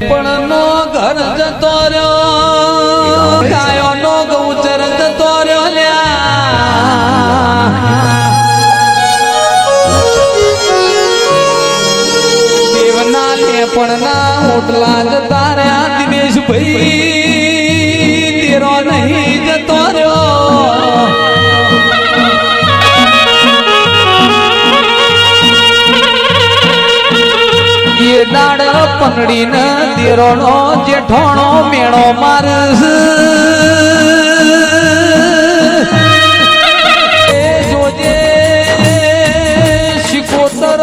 પણ નો ઘર જતો રહ્યો ગાયો નો ગૌચર જતો રહ્યો દેવના લેપણના હોટલા જતા રહ્યા દિનેશભાઈ. તેરો નહીં દાડ પંગડીને દેરોનો જેઠોણો મેળો મારસ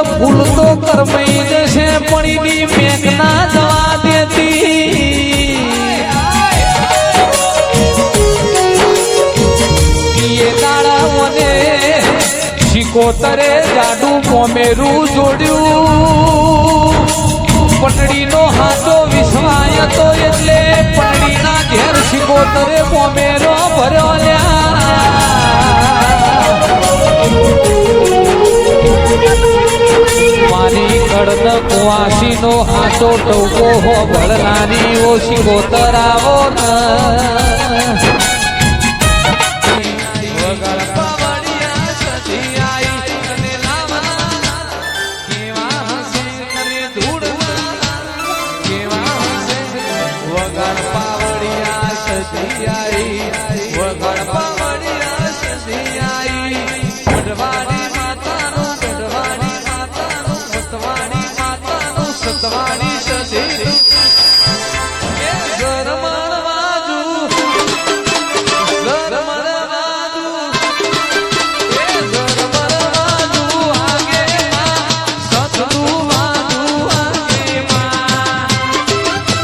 ફૂલ તો કરમઈ જશે પણ એની મેઘ ના જવા દેતી. એ દાડા મને શિકોતરે જાડું કોમેરું જોડ્યું. ભર્યો કડન કુવાસી નો હાથો ટોકો હો ભળનારી ઓછી શિકોતર આવો વગર પાવડિયા સજી ગઢવાડી માતાનું